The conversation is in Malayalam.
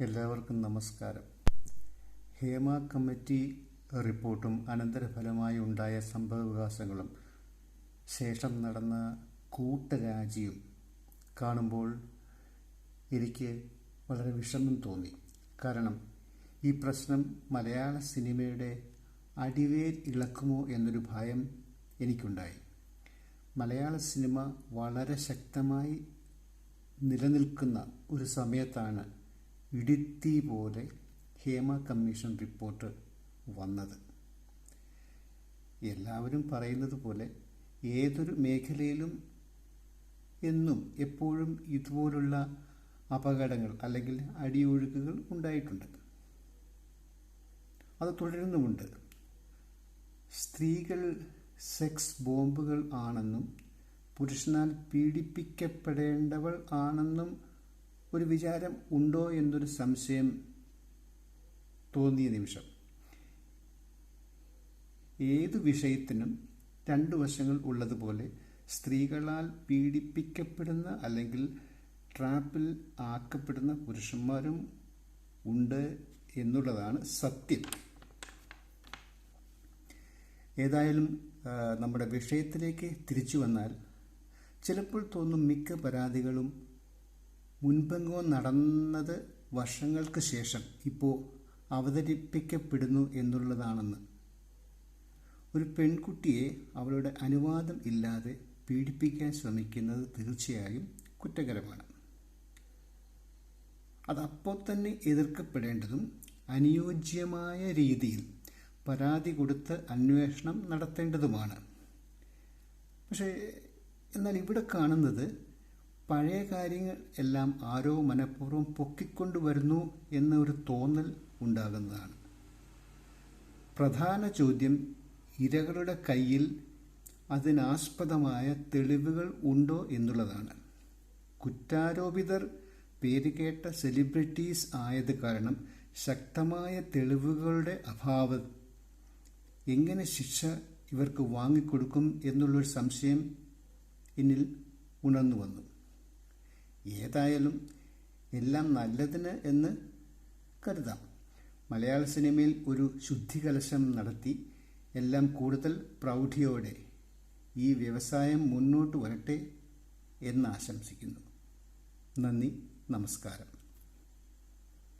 എല്ലാവർക്കും നമസ്കാരം. ഹേമ കമ്മിറ്റി റിപ്പോർട്ടും അനന്തരഫലമായി ഉണ്ടായ സംഭവവികാസങ്ങളും ശേഷം നടന്ന കൂട്ടരാജിയും കാണുമ്പോൾ എനിക്ക് വളരെ വിഷമം തോന്നി. കാരണം ഈ പ്രശ്നം മലയാള സിനിമയുടെ അടിവേർ ഇളക്കുമോ എന്നൊരു ഭയം എനിക്കുണ്ടായി. മലയാള സിനിമ വളരെ ശക്തമായി നിലനിൽക്കുന്ന ഒരു സമയത്താണ് ഇടുത്തി പോലെ ഹേമ കമ്മീഷൻ റിപ്പോർട്ട് വന്നത്. എല്ലാവരും പറയുന്നത് പോലെ ഏതൊരു മേഖലയിലും എന്നും എപ്പോഴും ഇതുപോലുള്ള അപകടങ്ങൾ അല്ലെങ്കിൽ അടിയൊഴുക്കുകൾ ഉണ്ടായിട്ടുണ്ട്. അത് തുടരുന്നുമുണ്ട്. സ്ത്രീകൾ സെക്സ് ബോംബുകൾ ആണെന്നും പുരുഷനാൽ പീഡിപ്പിക്കപ്പെടേണ്ടവൾ ആണെന്നും ഒരു വിചാരം ഉണ്ടോ എന്നൊരു സംശയം തോന്നിയ നിമിഷം ഏത് വിഷയത്തിനും രണ്ട് വശങ്ങൾ ഉള്ളതുപോലെ സ്ത്രീകളാൽ പീഡിപ്പിക്കപ്പെടുന്ന അല്ലെങ്കിൽ ട്രാപ്പിൽ ആക്കപ്പെടുന്ന പുരുഷന്മാരും ഉണ്ട് എന്നുള്ളതാണ് സത്യം. ഏതായാലും നമ്മുടെ വിഷയത്തിലേക്ക് തിരിച്ചു വന്നാൽ ചിലപ്പോൾ തോന്നും മിക്ക പരാതികളും മുൻപെങ്ങോ നടന്നത് വർഷങ്ങൾക്ക് ശേഷം ഇപ്പോൾ അവതരിപ്പിക്കപ്പെടുന്നു എന്നുള്ളതാണെന്ന്. ഒരു പെൺകുട്ടിയെ അവളുടെ അനുവാദം ഇല്ലാതെ പീഡിപ്പിക്കാൻ ശ്രമിക്കുന്നത് തീർച്ചയായും കുറ്റകരമാണ്. അതപ്പോൾ തന്നെ എതിർക്കപ്പെടേണ്ടതും അനുയോജ്യമായ രീതിയിൽ പരാതി കൊടുത്ത് അന്വേഷണം നടത്തേണ്ടതുമാണ്. പക്ഷേ എന്നാൽ ഇവിടെ കാണുന്നത് പഴയ കാര്യങ്ങൾ എല്ലാം ആരോ മനഃപൂർവം പൊക്കിക്കൊണ്ടുവരുന്നു എന്ന ഒരു തോന്നൽ ഉണ്ടാകുന്നതാണ്. പ്രധാന ചോദ്യം ഇരകളുടെ കയ്യിൽ അതിനാസ്പദമായ തെളിവുകൾ ഉണ്ടോ എന്നുള്ളതാണ്. കുറ്റാരോപിതർ പേരുകേട്ട സെലിബ്രിറ്റീസ് ആയത് കാരണം ശക്തമായ തെളിവുകളുടെ അഭാവം. എങ്ങനെ ശിക്ഷ ഇവർക്ക് വാങ്ങിക്കൊടുക്കും എന്നുള്ളൊരു സംശയം എന്നിൽ ഉണർന്നു വന്നു ഏതായാലും എല്ലാം നല്ലതിന് എന്ന് കരുതാം. മലയാള സിനിമയിൽ ഒരു ശുദ്ധികലശം നടത്തി എല്ലാം കൂടുതൽ പ്രൗഢിയോടെ ഈ വ്യവസായം മുന്നോട്ട് വരട്ടെ എന്ന് ആശംസിക്കുന്നു. നന്ദി നമസ്കാരം.